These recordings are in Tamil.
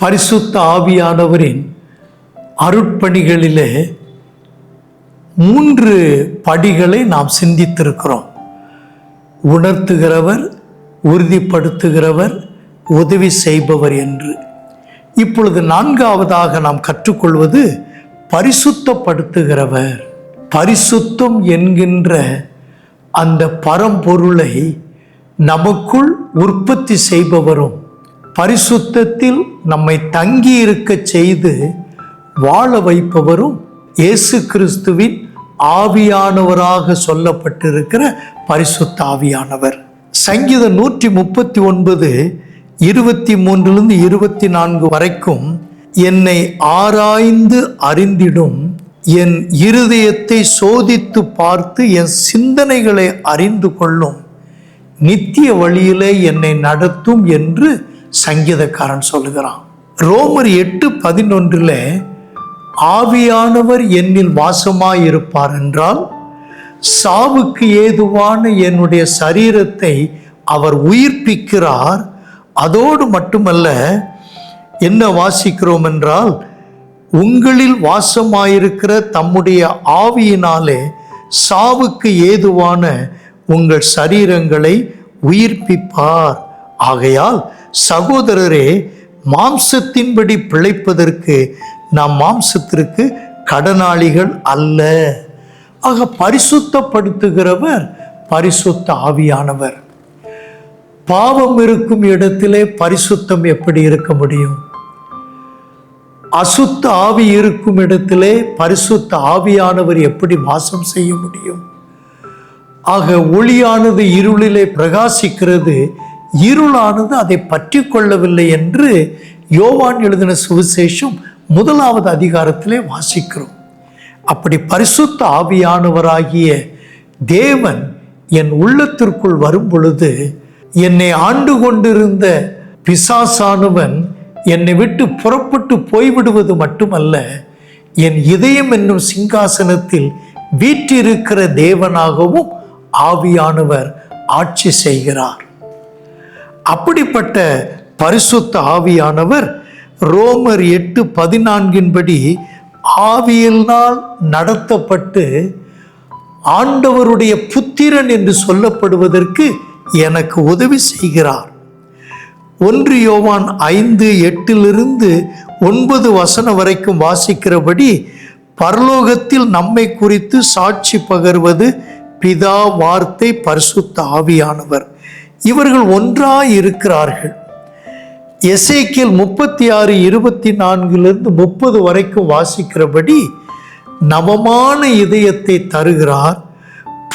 பரிசுத்த ஆவியானவரின் அருட்பணிகளிலே மூன்று படிகளை நாம் சிந்தித்திருக்கிறோம். உணர்த்துகிறவர் உறுதிப்படுத்துகிறவர் உதவி செய்பவர் என்று. இப்பொழுது நான்காவதாக நாம் கற்றுக்கொள்வது பரிசுத்தப்படுத்துகிறவர். பரிசுத்தம் என்கின்ற அந்த பரம்பொருளை நமக்குள் உற்பத்தி செய்பவரும் பரிசுத்தத்தில் நம்மை தங்கி இருக்க செய்து வாழ வைப்பவரும் இயேசு கிறிஸ்துவின் ஆவியானவராக சொல்லப்பட்டிருக்கிற பரிசுத்த ஆவியானவர். சங்கீதம் நூற்றி முப்பத்தி ஒன்பது இருபத்தி மூன்றிலிருந்து இருபத்தி நான்கு வரைக்கும் என்னை ஆராய்ந்து அறிந்திடும் என் இருதயத்தை சோதித்து பார்த்து என் சிந்தனைகளை அறிந்து கொள்ளும் நித்திய வழியிலே என்னை நடத்தும் என்று சங்கீதக்காரன் சொல்லுகிறான் ரோமர் எட்டு பதினொன்றில் ஆவியானவர் என்னில் வாசமாயிருப்பார் என்றால் சாவுக்கு ஏதுவான என்னுடைய சரீரத்தை அவர் உயிர்ப்பிக்கிறார். அதோடு மட்டுமல்ல என்ன வாசிக்கிறோம் என்றால் உங்களில் வாசமாயிருக்கிற தம்முடைய ஆவியினாலே சாவுக்கு ஏதுவான உங்கள் சரீரங்களை உயிர்ப்பிப்பார். ஆகையால் சகோதரரே மாம்சத்தின்படி பிழைப்பதற்கு நாம் மாம்சத்திற்கு கடனாளிகள் அல்ல. ஆக பரிசுத்தப்படுத்துகிறவர் பரிசுத்த ஆவியானவர். பாவம் இருக்கும் இடத்திலே பரிசுத்தம் எப்படி இருக்க முடியும்? அசுத்த ஆவி இருக்கும் இடத்திலே பரிசுத்த ஆவியானவர் எப்படி வாசம் செய்ய முடியும்? ஆக ஒளியானது இருளிலே பிரகாசிக்கிறது இருளானது அதை பற்றி கொள்ளவில்லை என்று யோவான் எழுதின சுவிசேஷம் முதலாவது அதிகாரத்திலே வாசிக்கிறோம். அப்படி பரிசுத்த ஆவியானவராகிய தேவன் என் உள்ளத்திற்குள் வரும் பொழுது என்னை ஆண்டு கொண்டிருந்த பிசாசானவன் என்னை விட்டு புறப்பட்டு போய்விடுவது மட்டுமல்ல என் இதயம் என்னும் சிங்காசனத்தில் வீற்றிருக்கிற தேவனாகவும் ஆவியானவர் ஆட்சி செய்கிறார். அப்படிப்பட்ட பரிசுத்த ஆவியானவர் ரோமர் எட்டு பதினான்கின்படி ஆவியினால் நடத்தப்பட்டு ஆண்டவருடைய புத்திரன் என்று சொல்லப்படுவதற்கு எனக்கு உதவி செய்கிறார். ஒன்று யோவான் ஐந்து எட்டிலிருந்து ஒன்பது வசனம் வரைக்கும் வாசிக்கிறபடி பரலோகத்தில் நம்மை குறித்து சாட்சி பகர்வது பிதா வார்த்தை பரிசுத்த ஆவியானவர். இவர்கள் ஒன்றாய் இருக்கிறார்கள் எசேக்கியல் முப்பத்தி ஆறு இருபத்தி நான்கிலிருந்து முப்பது வரைக்கும் வாசிக்கிறபடி நவமான இதயத்தை தருகிறார்.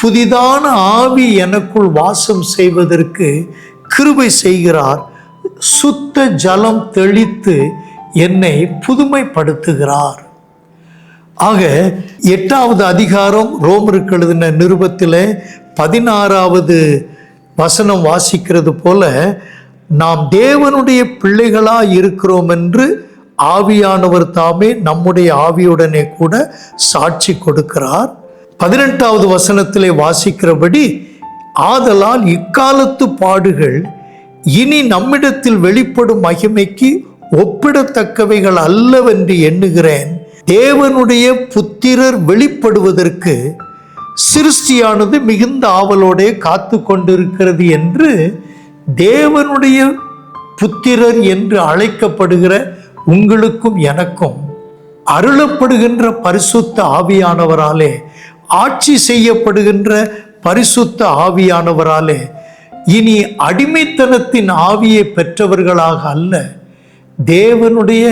புதிதான ஆவி எனக்குள் வாசம் செய்வதற்கு கிருபை செய்கிறார். சுத்த ஜலம் தெளித்து என்னை புதுமைப்படுத்துகிறார். ஆக எட்டாவது அதிகாரம் ரோமருக்கு எழுதின நிருபத்தில் பதினாறாவது வசனம் வாசிக்கிறது போல நாம் தேவனுடைய பிள்ளைகளா இருக்கிறோம் என்று ஆவியானவர் தாமே நம்முடைய ஆவியுடனே கூட சாட்சி கொடுக்கிறார். பதினெட்டாவது வசனத்திலே வாசிக்கிறபடி ஆதலால் இக்காலத்து பாடுகள் இனி நம்மிடத்தில் வெளிப்படும் மகிமைக்கு ஒப்பிடத்தக்கவைகள் அல்லவென்று எண்ணுகிறேன். தேவனுடைய புத்திரர் வெளிப்படுவதற்கு சிருஷ்டியானது மிகுந்த ஆவலோடே காத்து கொண்டிருக்கிறது என்று தேவனுடைய புத்திரர் என்று அழைக்கப்படுகிற உங்களுக்கும் எனக்கும் அருளப்படுகின்ற பரிசுத்த ஆவியானவராலே ஆட்சி செய்யப்படுகின்ற பரிசுத்த ஆவியானவராலே இனி அடிமைத்தனத்தின் ஆவியை பெற்றவர்களாக அல்ல தேவனுடைய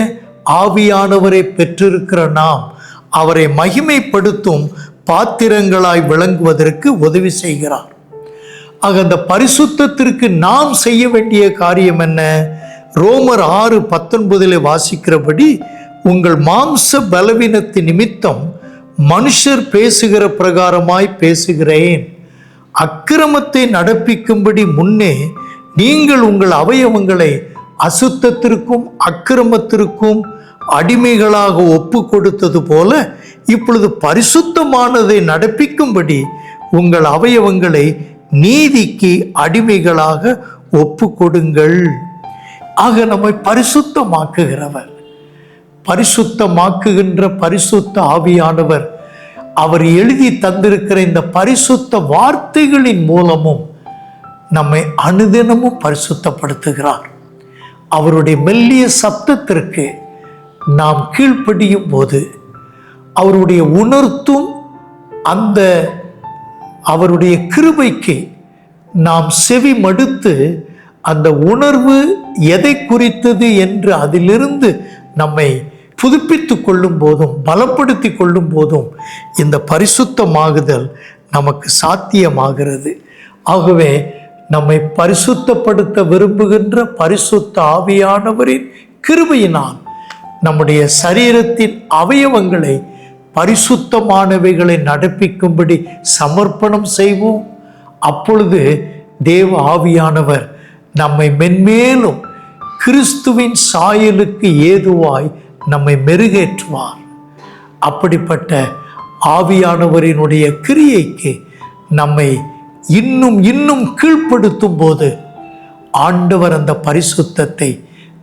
ஆவியானவரை பெற்றிருக்கிற நாம் அவரை மகிமைப்படுத்தும் பாத்திரங்களாய் விளங்குவதற்கு உதவி செய்கிறார். ஆக அந்த பரிசுத்தத்திற்கு நாம் செய்ய வேண்டிய காரியம் என்ன? ரோமர் ஆறு பத்தொன்பதில் வாசிக்கிறபடி உங்கள் மாம்ச பலவீனத்தின் நிமித்தம் மனுஷர் பேசுகிற பிரகாரமாய் பேசுகிறேன். அக்கிரமத்தை நடப்பிக்கும்படி முன்னே நீங்கள் உங்கள் அவயவங்களை அசுத்தத்திற்கும் அக்கிரமத்திற்கும் அடிமைகளாக ஒப்பு கொடுத்தது போல இப்பொழுது பரிசுத்தமானதை நடப்பிக்கும்படி உங்கள் அவயவங்களை நீதிக்கு அடிமைகளாக ஒப்பு கொடுங்கள் ஆக நம்மை பரிசுத்தமாக்குகிறவர் பரிசுத்தமாக்குகின்ற பரிசுத்த ஆவியானவர் அவர் எழுதி தந்திருக்கிற இந்த பரிசுத்த வார்த்தைகளின் மூலமும் நம்மை அனுதினமும் பரிசுத்தப்படுத்துகிறார். அவருடைய மெல்லிய சப்தத்திற்கு நாம் கீழ்ப்படியும் போது அவருடைய உணர்த்தும் அந்த அவருடைய கிருபைக்கு நாம் செவி மடுத்து அந்த உணர்வு எதை குறித்தது என்று அதிலிருந்து நம்மை புதுப்பித்து கொள்ளும் போதும் பலப்படுத்தி கொள்ளும் போதும் இந்த பரிசுத்தமாகுதல் நமக்கு சாத்தியமாகிறது. ஆகவே நம்மை பரிசுத்தப்படுத்த விரும்புகின்ற பரிசுத்த ஆவியானவரின் கிருபையினால் நம்முடைய சரீரத்தின் அவயவங்களை பரிசுத்தமானவைகளை நடப்பிக்கும்படி சமர்ப்பணம் செய்வோம். அப்பொழுது தேவ ஆவியானவர் நம்மை மென்மேலும் கிறிஸ்துவின் சாயலுக்கு ஏதுவாய் நம்மை மெருகேற்றுவார். அப்படிப்பட்ட ஆவியானவரினுடைய கிரியைக்கு நம்மை இன்னும் இன்னும் கீழ்ப்படுத்தும் போது ஆண்டவர் அந்த பரிசுத்தத்தை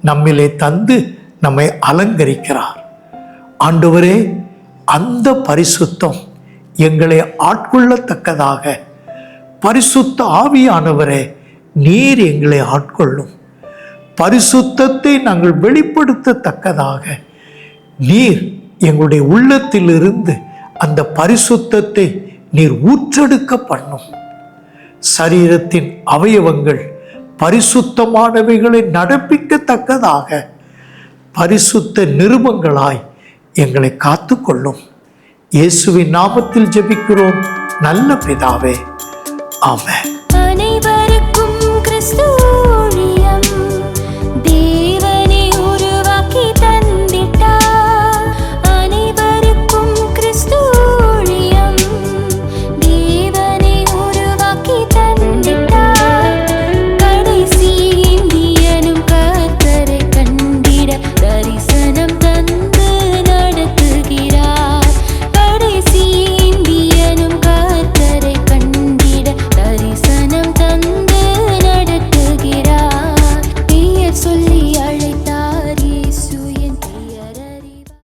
நம்மிலே தந்து நம்மை அலங்கரிக்கிறார். ஆண்டவரே அந்த பரிசுத்தம் எங்களை ஆட்கொள்ளத்தக்கதாக. பரிசுத்த ஆவியானவரே நீர் எங்களை ஆட்கொள்ளும். பரிசுத்தத்தை நாங்கள் வெளிப்படுத்தத்தக்கதாக. நீர் எங்களுடைய உள்ளத்திலிருந்து அந்த பரிசுத்தத்தை நீர் ஊற்றெடுக்க பண்ணும். சரீரத்தின் அவயவங்கள் பரிசுத்தமானவைகளை நடப்பிக்கத்தக்கதாக. பரிசுத்த நிருபங்களாய் எங்களை காத்துக்கொள்ளும். இயேசுவின் நாமத்தில் ஜெபிக்கிறோம். நல்ல பிதாவே. ஆமாம்